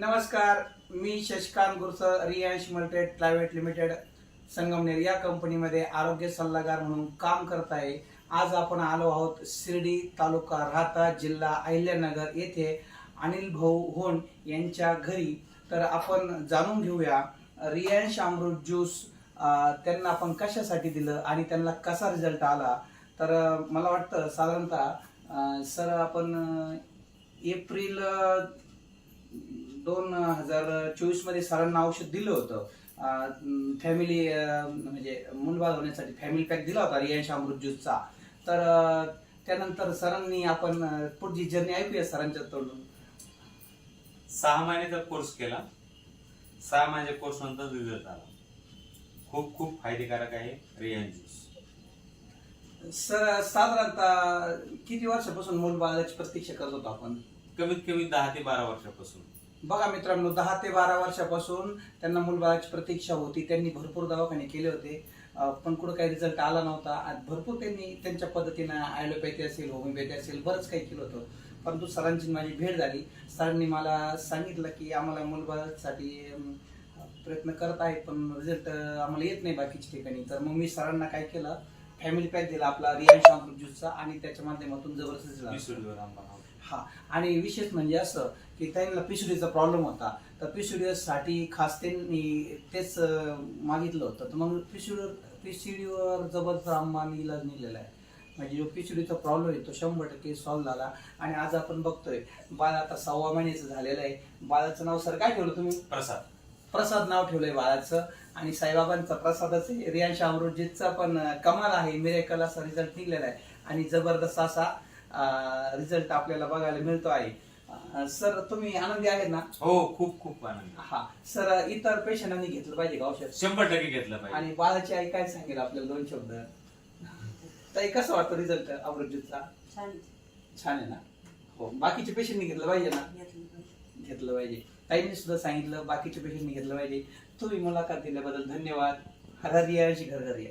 नमस्कार मी शशिकांत गुरसर रियांश मल्टेड प्रायव्हेट लिमिटेड संगमनेर या कंपनीमध्ये आरोग्य सल्लागार म्हणून काम करत आहे. आज आपण आलो आहोत शिर्डी तालुका राहता जिल्हा अहिल्यानगर येथे अनिल भाऊ होन यांच्या घरी. तर आपण जाणून घेऊया रियांश अमृत ज्यूस त्यांना आपण कशासाठी दिलं आणि त्यांना कसा रिझल्ट आला? तर मला वाटतं साधारणतः सर आपण एप्रिल दोन हजार चोवीसमध्ये सरांना औषध दिलं होतं. फॅमिली म्हणजे मुलबाळ होण्यासाठी फॅमिली पॅक दिला होता रियांश अमृत ज्यूसचा. तर त्यानंतर सरांनी आपण पुढची जर्नी ऐकूया सरांच्या तोंडून. सहा महिन्याचा कोर्स केला. सहा महिन्याच्या कोर्स नंतर रिझल्ट आला. खूप खूप फायदेकारक आहे रियान ज्यूस. सर साधारणतः किती वर्षापासून मुलबाळाची प्रतीक्षा करत होतो आपण? कमीत कमी दहा ते बारा वर्षापासून. बघा मित्रांनो दहा ते बारा वर्षापासून त्यांना मुलबाळाची प्रतीक्षा होती. त्यांनी भरपूर दवाखाने केले होते. पण कुठं काही रिझल्ट आला नव्हता. भरपूर त्यांनी त्यांच्या पद्धतीनं ॲलोपॅथी असेल होमिओपॅथी असेल बरंच काही केलं होतं. परंतु सरांची माझी भेट झाली. सरांनी मला सांगितलं की आम्हाला मुलबाळासाठी प्रयत्न करत आहेत पण रिझल्ट आम्हाला येत नाही बाकीच्या ठिकाणी. तर मग मी सरांना काय केलं? फॅमिली पॅक दिला आपला रियांश अमृत ज्यूसचा आणि त्याच्या माध्यमातून जबरदस्त आंबा हा. आणि विशेष म्हणजे असं की त्यांना पिशुडीचा प्रॉब्लेम होता. तर पिशुडीससाठी खास त्यांनी तेच अं, मागितलं होतं. तर मग पिशुडीवर पिशिडीवर जबरदस्त आंबानी इलाज निघलेला आहे. म्हणजे जो पिशुडीचा प्रॉब्लेम आहे तो शंभर टक्के सॉल्व्ह झाला. आणि आज आपण बघतोय बाळ आता सव्वा महिन्याचं झालेलं आहे. बाळाचं नाव सर काय ठेवलं तुम्ही? प्रसाद. प्रसाद नाव ठेवलंय बाळाचं. आणि साईबाबांचा प्रसादच आहे. रियांश अमृतजीतचा पण कमाल आहे. मिरेकल असा रिझल्ट निघलेला आहे. आणि जबरदस्त असा रिझल्ट आपल्याला बघायला मिळतो आहे. सर तुम्ही आनंदी आहेत ना? हो खूप खूप आनंद. हा. सर इतर पेशंटांनी घेतलं पाहिजे का औषध? शंभर टक्के घेतलं पाहिजे. आणि बाळाची आई काय सांगेल आपल्याला दोन शब्द? ताई कसं वाटतं रिझल्ट अमृतजीतचा? छान छान आहे ना? हो. बाकीचे पेशंटनी घेतलं पाहिजे ना? घेतलं पाहिजे. ताईंनी सुद्धा सांगितलं बाकीचे पेशंट घेतलं पाहिजे. तुम्ही मुलाखत दिल्याबद्दल धन्यवाद. हर घरघरिया